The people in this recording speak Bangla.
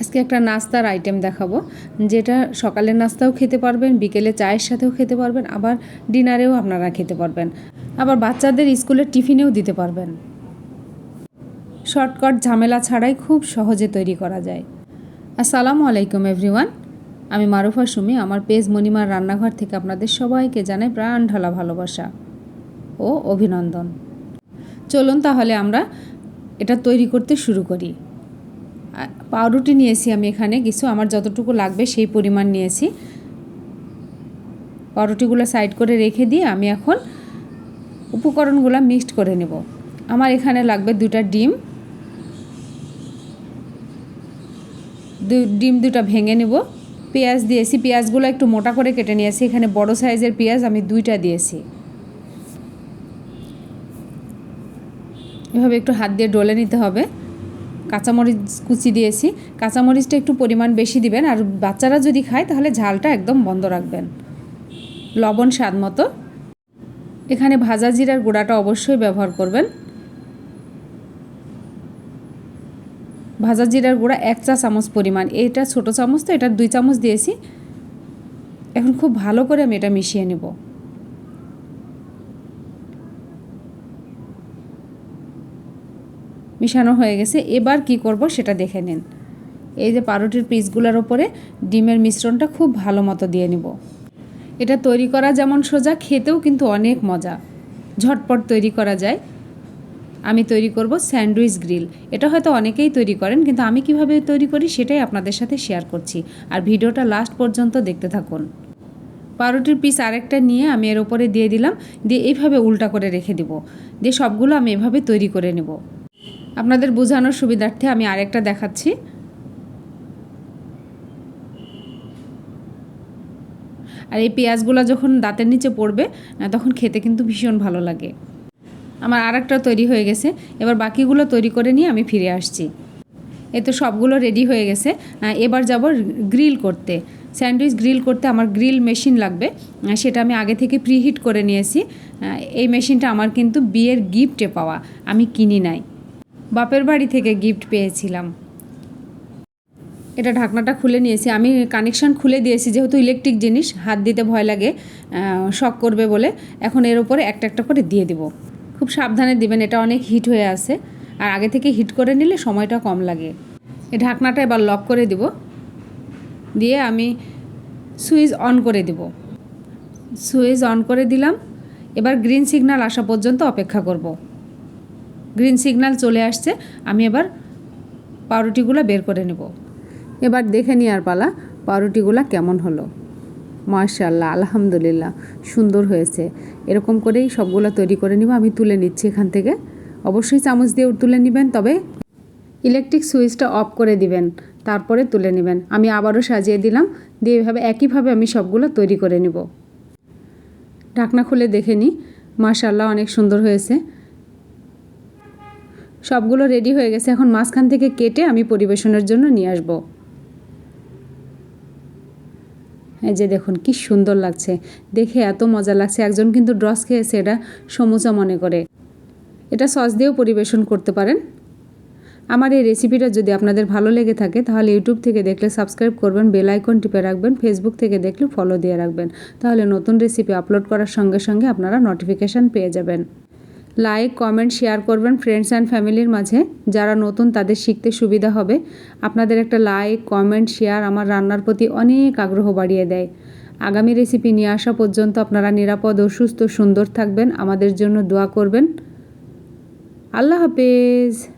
আজকে একটা নাস্তার আইটেম দেখাবো। যেটা সকালের নাস্তাও খেতে পারবেন, বিকেলে চায়ের সাথেও খেতে পারবেন, আবার ডিনারেও আপনারা খেতে পারবেন। আবার বাচ্চাদের স্কুলের টিফিনেও দিতে পারবেন। শর্টকাট ঝামেলা ছাড়াই খুব সহজে তৈরি করা যায়। আসসালামু আলাইকুম এভরিওয়ান আমি মারুফা সুমি, আমার পেজ মণিমার রান্নাঘর থেকে আপনাদের সবাইকে জানাই প্রাণ ঢালা ভালোবাসা ও অভিনন্দন। চলুন তাহলে আমরা এটা তৈরি করতে শুরু করি। পাউরুটি নিয়েছি আমি এখানে। কিছু আমার যতটুকু লাগবে সেই পরিমাণ নিয়েছি। পাউরুটিগুলো সাইড করে রেখে দিয়ে আমি এখন উপকরণগুলো মিক্সড করে নেব। আমার এখানে লাগবে দুটা ডিম। দু- ডিম দুটা ভেঙে নেব। পেঁয়াজ দিয়েছি। পেঁয়াজগুলো একটু মোটা করে কেটে নিয়েছি। এখানে বড় সাইজের পেঁয়াজ আমি দুইটা দিয়েছি। এভাবে একটু হাত দিয়ে ডলে নিতে হবে। কাঁচামরিচ কুচি দিয়েছি। কাঁচামরিচটা একটু পরিমাণ বেশি দিবেন আর বাচ্চারা যদি খায় তাহলে ঝালটা একদম বন্ধ রাখবেন। লবণ স্বাদ মতো। এখানে ভাজা জিরার গুঁড়াটা অবশ্যই ব্যবহার করবেন। ভাজা জিরার গুঁড়া এক চা চামচ পরিমাণ। এটা ছোট চামচ তো, এটা দুই চামচ দিয়েছি। এখন খুব ভালো করে আমি এটা মিশিয়ে নেব। মিশানো হয়ে গেছে, এবার কি করব সেটা দেখে নিন। এই যে পাউরুটির পিসগুলোর ওপরে ডিমের মিশ্রণটা খুব ভালো মতো দিয়ে নিব। এটা তৈরি করা যেমন সোজা, খেতেও কিন্তু অনেক মজা। ঝটপট তৈরি করা যায়। আমি তৈরি করব স্যান্ডউইচ গ্রিল। এটা হয়তো অনেকেই তৈরি করেন, কিন্তু আমি কীভাবে তৈরি করি সেটাই আপনাদের সাথে শেয়ার করছি। আর ভিডিওটা লাস্ট পর্যন্ত দেখতে থাকুন। পাউরুটির পিস আরেকটা নিয়ে আমি এর ওপরে দিয়ে দিলাম, দিয়ে এইভাবে উল্টা করে রেখে দিব। দিয়ে সবগুলো আমি এভাবে তৈরি করে নেব। আপনাদের বোঝানোর সুবিধার্থে আমি আরেকটা দেখাচ্ছি। আর এই পেঁয়াজগুলো যখন দাঁতের নিচে পড়বে তখন খেতে কিন্তু ভীষণ ভালো লাগে। আমার আরেকটা তৈরি হয়ে গেছে। এবার বাকিগুলো তৈরি করে নিয়ে আমি ফিরে আসছি। এ তো সবগুলো রেডি হয়ে গেছে। এবার যাব গ্রিল করতে। স্যান্ডউইচ গ্রিল করতে আমার গ্রিল মেশিন লাগবে। সেটা আমি আগে থেকে প্রিহিট করে নিয়েছি। এই মেশিনটা আমার কিন্তু বিয়ের গিফটে পাওয়া। আমি কিনি নাই। বাপের বাড়ি থেকে গিফট পেয়েছিলাম। এটা ঢাকনাটা খুলে নিয়েছি। আমি কানেকশন খুলে দিয়েছি, যেহেতু ইলেকট্রিক জিনিস, হাত দিতে ভয় লাগে শক করবে বলে। এখন এর উপরে একটা একটা করে দিয়ে দিব। খুব সাবধানে দিবেন, এটা অনেক হিট হয়ে আছে। আর আগে থেকে হিট করে নিলে সময়টা কম লাগে। এই ঢাকনাটা এবার লক করে দিব। দিয়ে আমি সুইচ অন করে দিব। সুইচ অন করে দিলাম। এবার গ্রিন সিগন্যাল আসা পর্যন্ত অপেক্ষা করব। গ্রিন সিগন্যাল চলে আসছে, আমি এবার পাউরুটিগুলো বের করে নেব। এবার দেখে নেওয়ার পালা, পাউরুটিগুলো কেমন হলো। মার্শাল্লাহ আলহামদুলিল্লাহ, সুন্দর হয়েছে। এরকম করেই সবগুলো তৈরি করে নিব, আমি তুলে নিচ্ছি এখান থেকে। অবশ্যই চামচ দিয়ে তুলে নেবেন, তবে ইলেকট্রিক সুইচটা অফ করে দিবেন, তারপরে তুলে নেবেন। আমি আবারও সাজিয়ে দিলাম, দিয়ে এভাবে একইভাবে আমি সবগুলো তৈরি করে নিব। ঢাকনা খুলে দেখে নিই মার্শাল্লাহ অনেক সুন্দর হয়েছে। সবগুলো রেডি হয়ে গেছে। এখন মাঝখান থেকে কেটে আমি পরিবেশনের জন্য নিয়ে আসব। এই যে দেখুন, কি সুন্দর লাগছে। দেখে এত মজা লাগছে। একজন কিন্তু ড্রস খেয়েছে, এটা সমুচা মনে করে। এটা সস দিয়েও পরিবেশন করতে পারেন। আমার এই রেসিপিটা যদি আপনাদের ভালো লেগে থাকে, তাহলে ইউটিউব থেকে দেখলে সাবস্ক্রাইব করবেন বেল আইকন টিপে রাখবেন ফেসবুক থেকে দেখলে ফলো দিয়ে রাখবেন। তাহলে নতুন রেসিপি আপলোড করার সঙ্গে সঙ্গে আপনারা নোটিফিকেশান পেয়ে যাবেন। লাইক কমেন্ট শেয়ার করবেন ফ্রেন্ডস অ্যান্ড ফ্যামিলির মাঝে। যারা নতুন, তাদের শিখতে সুবিধা হবে। আপনাদের একটা লাইক কমেন্ট শেয়ার আমার রান্নার প্রতি অনেক আগ্রহ বাড়িয়ে দেয়। আগামী রেসিপি নিয়ে আসা পর্যন্ত আপনারা নিরাপদ ও সুস্থ, সুন্দর থাকবেন। আমাদের জন্য দোয়া করবেন। আল্লাহ হাফেজ।